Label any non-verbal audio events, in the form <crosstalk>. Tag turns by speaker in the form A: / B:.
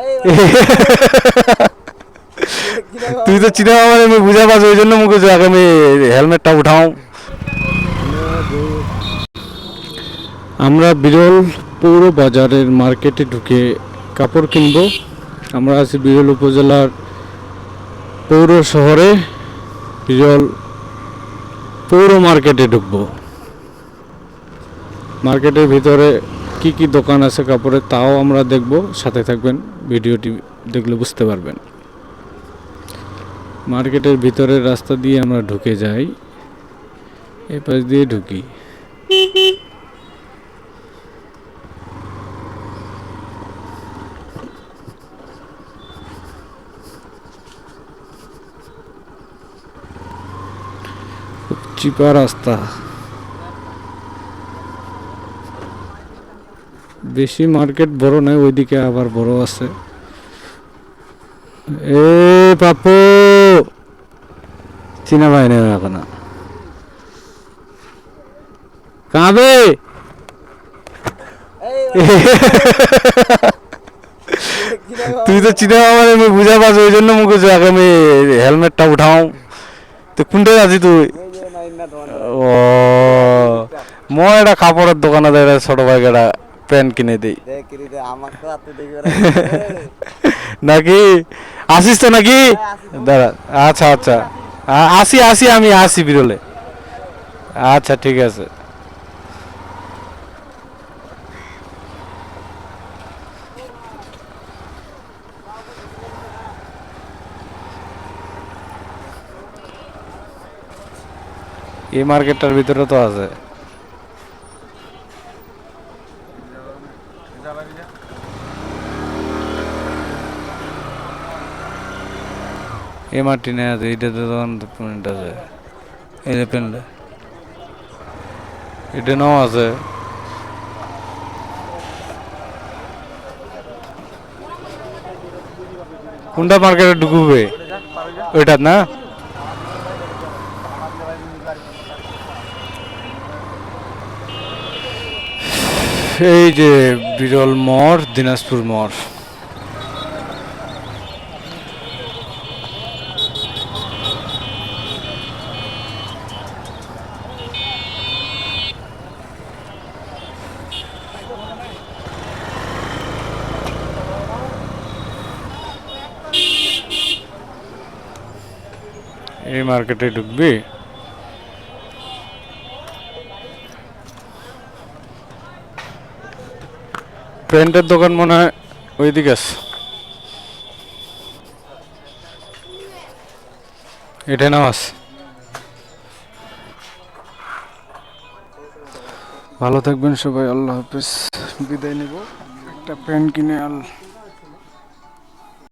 A: <laughs> তুই তো চিনা মানে আমি বুঝা পাচ্ছি ওই জন্য মুখে আগে আমি হেলমেটটা উঠাও। আমরা বিরল পৌর বাজারের মার্কেটে ঢুকে কাপড় কিনব। আমরা আছি বিরল উপজেলার পৌর শহরে, বিরল পৌর মার্কেটে ঢুকবো। মার্কেটের ভিতরে কি কি দোকান আছে কাপড়ের তাও আমরা দেখব, সাথে থাকবেন, ভিডিওটি দেখলে বুঝতে পারবেন। মার্কেটের ভিতরের রাস্তা দিয়ে আমরা ঢুকে যাই। এই পাশ দিয়ে ঢুকি। চিপা রাস্তা। বেশি মার্কেট বড় নয়, ওইদিকে আবার বড় আছে। এ পাপু! চিনা ভাই নেই এখন। কাঁদে? তুই তো চিনা আমার আমি বুঝা পাচ্ছি ওই জন্য মুখে আগে আমি হেলমেটটা উঠাও। তো কোনটায় আছি তুই? ও মই একটা কাপড়ের দোকানে ছোট ভাইকে একটা প্যান্ট কিনে দিই। <laughs> নাকি? আসিস তো নাকি? দাঁড়া আচ্ছা আচ্ছা। আসি আসি আমি আসি বিরলে। আচ্ছা ঠিক আছে। এই মার্কেটটার ভিতরে তো আছে। এই মাটি নেই আছে এইটাতে তখন প্যান্ট আছে। এই যে প্যান্ট এটা নাও আছে। কোনটা মার্কেটে ঢুকবে? ওইটা না? এই যে বিরল মঠ দিনাজপুর মঠ এই মার্কেটে ঢুকবি? প্যান্টের দোকান মনে হয় ওইদিকে আছে। এটা নাও আছে। ভালো থাকবেন সবাই, আল্লাহ হাফিজ। বিদায় নেব। একটা প্যান্ট কিনে আল